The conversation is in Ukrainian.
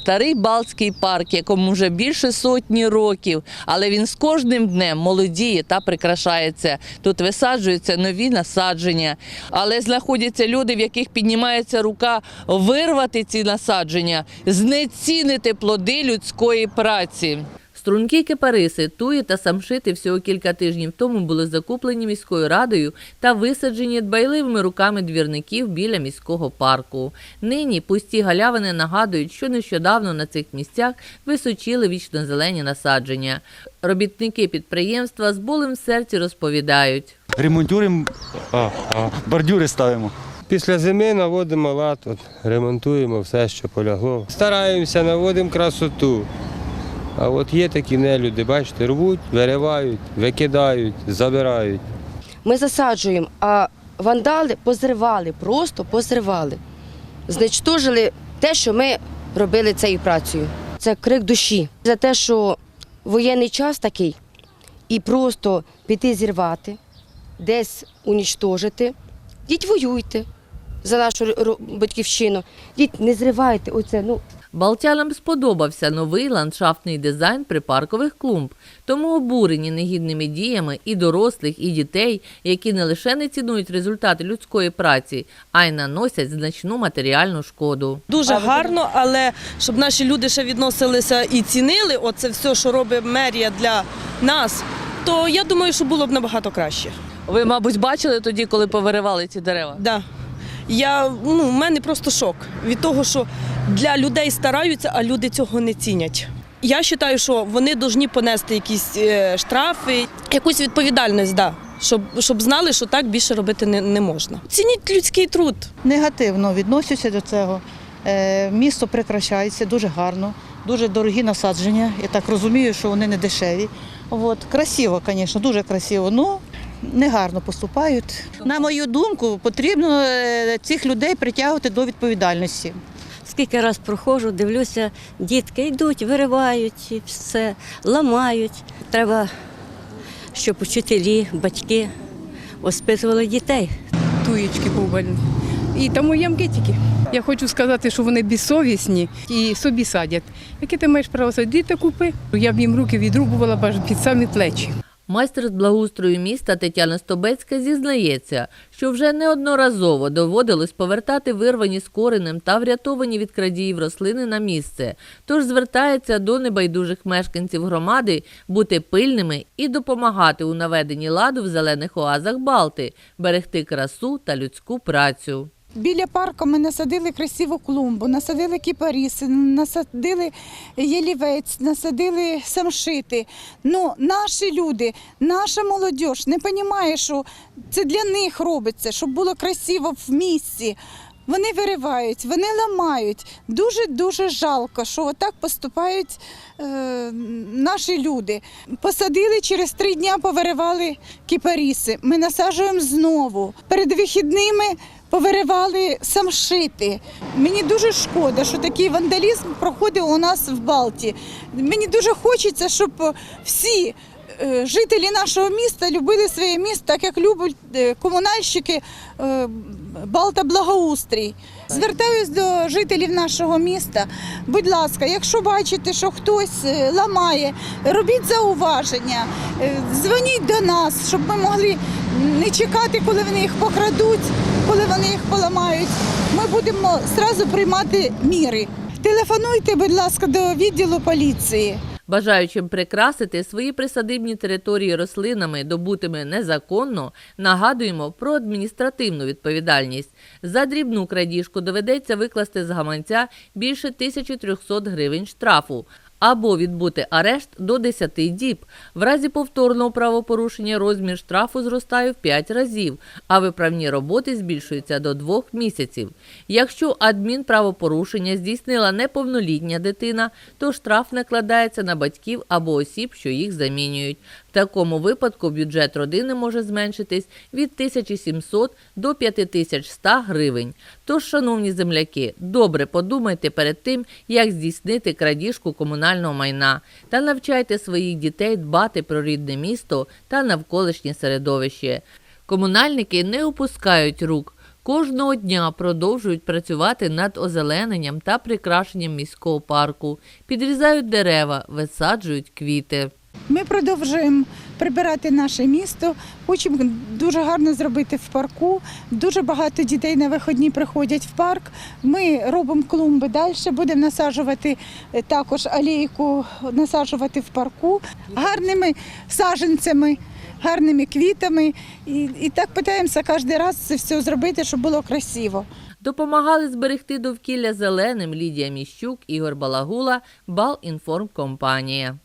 Старий Балтський парк, якому вже більше сотні років, але він з кожним днем молодіє та прикрашається. Тут висаджуються нові насадження, але знаходяться люди, в яких піднімається рука вирвати ці насадження, знецінити плоди людської праці. Струнки кипариси, туї та самшити всього кілька тижнів тому були закуплені міською радою та висаджені дбайливими руками двірників біля міського парку. Нині пусті галявини нагадують, що нещодавно на цих місцях височили вічно-зелені насадження. Робітники підприємства з болем в серці розповідають. Ремонтуємо, а, а, бордюри ставимо. Після зими наводимо лад, от, ремонтуємо все, що полягло. Стараємося, наводимо красоту. А от є такі нелюди, бачите, рвуть, виривають, викидають, забирають. Ми засаджуємо, а вандали позривали, просто позривали. Зничтожили те, що ми робили цією працею. Це крик душі за те, що воєнний час такий, і просто піти зірвати, десь унічтожити. Діть воюйте за нашу батьківщину. Діть, не зривайте оце. Ну, Балтянам сподобався новий ландшафтний дизайн припаркових клумб, тому обурені негідними діями і дорослих, і дітей, які не лише не цінують результати людської праці, а й наносять значну матеріальну шкоду. Дуже гарно, але щоб наші люди ще відносилися і цінили оце все, що робить мерія для нас, то я думаю, що було б набагато краще. Ви, мабуть, бачили тоді, коли повиривали ці дерева? Да. Я, ну, в мене просто шок від того, що для людей стараються, а люди цього не цінять. Я вважаю, що вони повинні понести якісь е, штрафи, якусь відповідальність, да, щоб, щоб знали, що так більше робити не, не можна. Цініть людський труд. негативно відносяться до цього. Е, Місто прикрашається дуже гарно, дуже дорогі насадження. Я так розумію, що вони не дешеві. От, красиво, звісно, дуже красиво. Ну, негарно поступають. На мою думку, потрібно е, цих людей притягувати до відповідальності. Скільки раз проходжу, дивлюся, дітки йдуть, виривають і все, ламають. Треба, щоб учителі, батьки оспитували дітей. туєчки повбальні. І тому ямки тільки. Я хочу сказати, що вони безсовісні і собі садять. Яке ти маєш право садити, купи? Я б їм руки відрубувала б аж під самі плечі. Майстер з благоустрою міста Тетяна Стобецька зізнається, що вже неодноразово доводилось повертати вирвані з коренем та врятовані від крадіїв рослини на місце. Тож звертається до небайдужих мешканців громади бути пильними і допомагати у наведенні ладу в зелених оазах Балти, берегти красу та людську працю. Біля парку ми насадили красиву клумбу, насадили кіпаріси, насадили ялівець, насадили самшити. Ну, наші люди, наша молодь не розуміє, що це для них робиться, щоб було красиво в місці. Вони виривають, вони ламають. Дуже-дуже жалко, що отак поступають е, наші люди. Посадили через три дні, повиривали кіпаріси. Ми насаджуємо знову. Перед вихідними повиривали самшити. Мені дуже шкода, що такий вандалізм проходив у нас в Балті. Мені дуже хочеться, щоб всі е, жителі нашого міста любили своє місто, так як люблять е, комунальщики е, Балта Благоустрій. Звертаюсь до жителів нашого міста. Будь ласка, якщо бачите, що хтось ламає, робіть зауваження, дзвоніть до нас, щоб ми могли не чекати, коли вони їх покрадуть, коли вони їх поламають. Ми будемо одразу приймати міри. Телефонуйте, будь ласка, до відділу поліції. Бажаючим прикрасити свої присадибні території рослинами, добутими незаконно, нагадуємо про адміністративну відповідальність. За дрібну крадіжку доведеться викласти з гаманця більше 1300 гривень штрафу. Або відбути арешт до 10 діб. В разі повторного правопорушення розмір штрафу зростає в 5 разів, а виправні роботи збільшуються до 2 місяців. Якщо адмінправопорушення здійснила неповнолітня дитина, то штраф накладається на батьків або осіб, що їх замінюють. В такому випадку бюджет родини може зменшитись від 1700 до 5100 гривень. Тож, шановні земляки, добре подумайте перед тим, як здійснити крадіжку комунального майна та навчайте своїх дітей дбати про рідне місто та навколишнє середовище. Комунальники не опускають рук. Кожного дня продовжують працювати над озелененням та прикрашенням міського парку, підрізають дерева, висаджують квіти. Ми продовжуємо прибирати наше місто. Хочемо дуже гарно зробити в парку. Дуже багато дітей на виходні приходять в парк. Ми робимо клумби далі, будемо насаджувати е, також алейку, насаджувати в парку гарними саджанцями, гарними квітами. І, і так питаємося кожен раз це все зробити, щоб було красиво. Допомагали зберегти довкілля зеленим Лідія Міщук, Ігор Балагула, Балінформкомпанія.